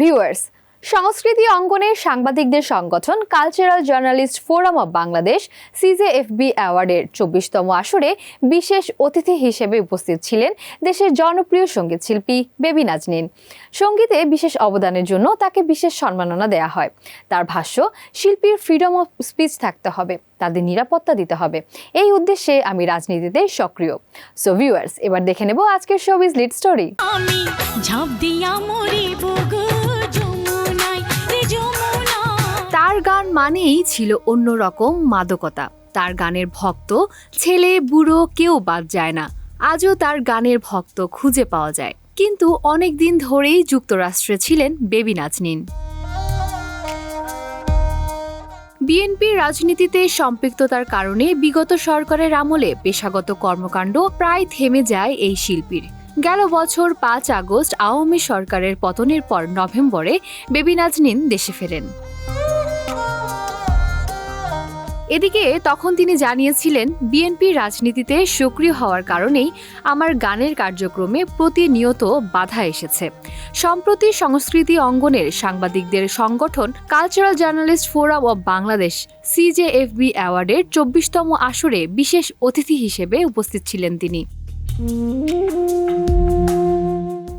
Viewers সংস্কৃতি অঙ্গনে সাংবাদিকদের সংগঠন cultural journalist forum of Bangladesh CJFB অ্যাওয়ার্ডের চব্বিশতম আসরে বিশেষ অতিথি হিসেবে উপস্থিত ছিলেন দেশের জনপ্রিয় সংগীত শিল্পী বেবি নাজনীন। সঙ্গীতে বিশেষ অবদানের জন্য তাকে বিশেষ সম্মাননা দেয়া হয়। তার ভাষ্য, শিল্পীর ফ্রিডম অফ স্পিচ থাকতে হবে, তাদের নিরাপত্তা দিতে হবে। এই উদ্দেশ্যে আমি রাজনীতিতে সক্রিয়। সো ভিউয়ার্স এবার দেখে নেব আজকের শোবিজ লিড স্টোরি তার গান মানেই ছিল অন্যরকম মাদকতা। তার গানের ভক্ত, ছেলে, বুড়ো কেউ বাদ যায় না। আজও তার গানের ভক্ত খুঁজে পাওয়া যায়। কিন্তু অনেক দিন ধরেই যুক্তরাষ্ট্রে ছিলেন বেবি নাজনীন। বিএনপির রাজনীতিতে সম্পৃক্ততার কারণে বিগত সরকারের আমলে পেশাগত কর্মকাণ্ড প্রায় থেমে যায় এই শিল্পীর। গেল বছর পাঁচ আগস্ট আওয়ামী সরকারের পতনের পর নভেম্বরে বেবি নাজনীন দেশে ফেরেন। এদিকে তখন তিনি জানিয়েছিলেন বিএনপি রাজনীতিতে সক্রিয় হওয়ার কারণেই আমার গানের কার্যক্রমে প্রতিনিয়ত বাধা এসেছে। সম্প্রতি সংস্কৃতি অঙ্গনের সাংবাদিকদের সংগঠন cultural journalist forum of Bangladesh CJFB অ্যাওয়ার্ডের চব্বিশতম আসরে বিশেষ অতিথি হিসেবে উপস্থিত ছিলেন তিনি।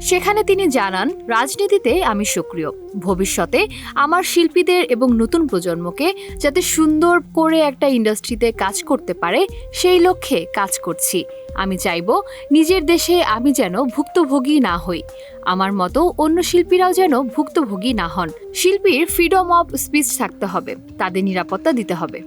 সেখানে তিনি জানান, রাজনীতিতে আমি সক্রিয়। ভবিষ্যতে আমার শিল্পীদের এবং নতুন প্রজন্মকে যাতে সুন্দর করে একটা ইন্ডাস্ট্রিতে কাজ করতে পারে, সেই লক্ষ্যে কাজ করছি। আমি চাইব নিজের দেশে আমি যেন ভুক্তভোগী না হই। আমার মতো অন্য শিল্পীরাও যেন ভুক্তভোগী না হন। শিল্পীর ফ্রিডম অফ স্পিচ থাকতে হবে। তাদের নিরাপত্তা দিতে হবে।